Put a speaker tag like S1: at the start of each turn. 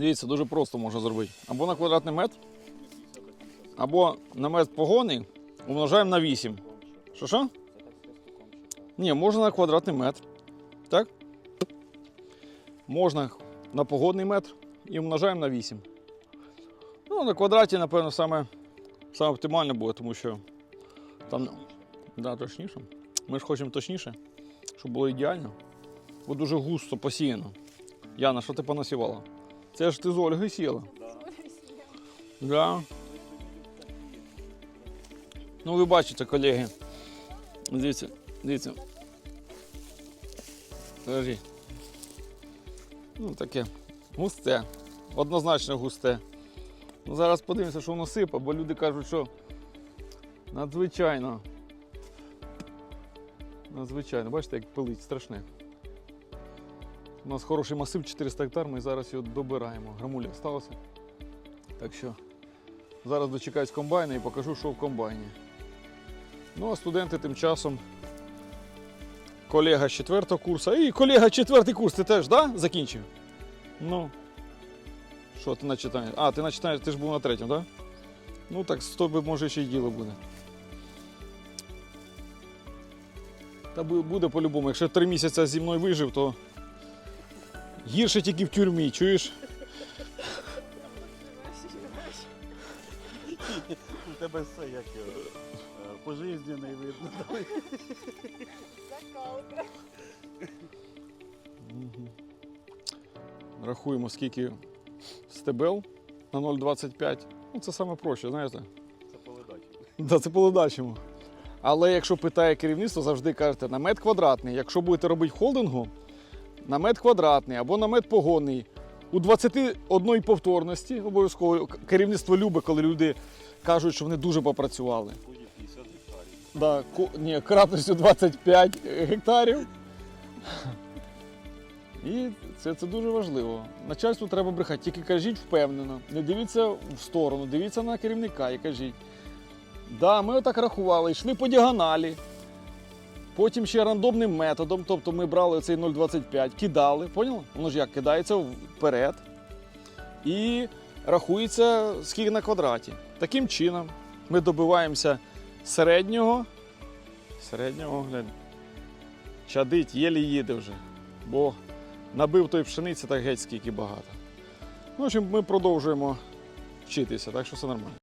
S1: Дивіться, дуже просто можна зробити. Або на квадратний метр, або на метр погони умножаємо на 8. Що що? Ні, можна на квадратний метр. Так? Можна на погодний метр і умножаємо на 8. Ну, на квадраті, напевно, саме, саме оптимально буде, тому що там да, точніше. Ми ж хочемо точніше, щоб було ідеально. Бо дуже густо посіяно. Яна, що ти понасівала? Це ж ти з Ольгою сіла. Да. Ну, ви бачите, колеги. Дивіться, дивіться. Подожди. Ну, таке густе. Однозначно густе. Ну, зараз подивимося, що воно сипе, бо люди кажуть, що надзвичайно. Надзвичайно. Бачите, як пилить страшне. У нас хороший масив 400 гектар, ми зараз його добираємо. Грамуля сталося. Так що зараз дочекаюсь комбайна і покажу, що в комбайні. Ну а студенти тим часом. Колега з четвертого курсу. І колега четвертий курс, ти теж, да? Закінчив? Ну. Що ти начитаєш? А, ти начитаєш, ти ж був на третьому, так? Да? Ну так з тобою може ще й діло буде. Та буде по-любому. Якщо три місяці зі мною вижив, то гірше тільки в тюрмі, чуєш?
S2: У тебе все як його, е, пожизнений видно.
S1: Рахуємо, скільки стебел на 0,25. Ну, це саме проще, знаєте.
S2: Це поледачі.
S1: Да, це по ледачому. Але якщо питає керівництво, завжди кажете намет квадратний. Якщо будете робити холдингу, намет квадратний або намет погонний. У 21 повторності обов'язково керівництво любить, коли люди кажуть, що вони дуже попрацювали.
S2: Буде 50 гектарів.
S1: Да, ні, кратністю 25 гектарів. І це, це дуже важливо. Начальству треба брехати, тільки кажіть впевнено. Не дивіться в сторону, дивіться на керівника і кажіть. Да, ми отак рахували, йшли по діагоналі. Потім ще рандомним методом, тобто ми брали цей 0,25, кидали, поняли? Воно ж як кидається вперед. І рахується скільки на квадраті. Таким чином ми добиваємося середнього. Середнього, глянь. Чадить, єлі їде вже. Бо набив той пшениці так геть скільки багато. Ну, в общем, ми продовжуємо вчитися, так що все нормально.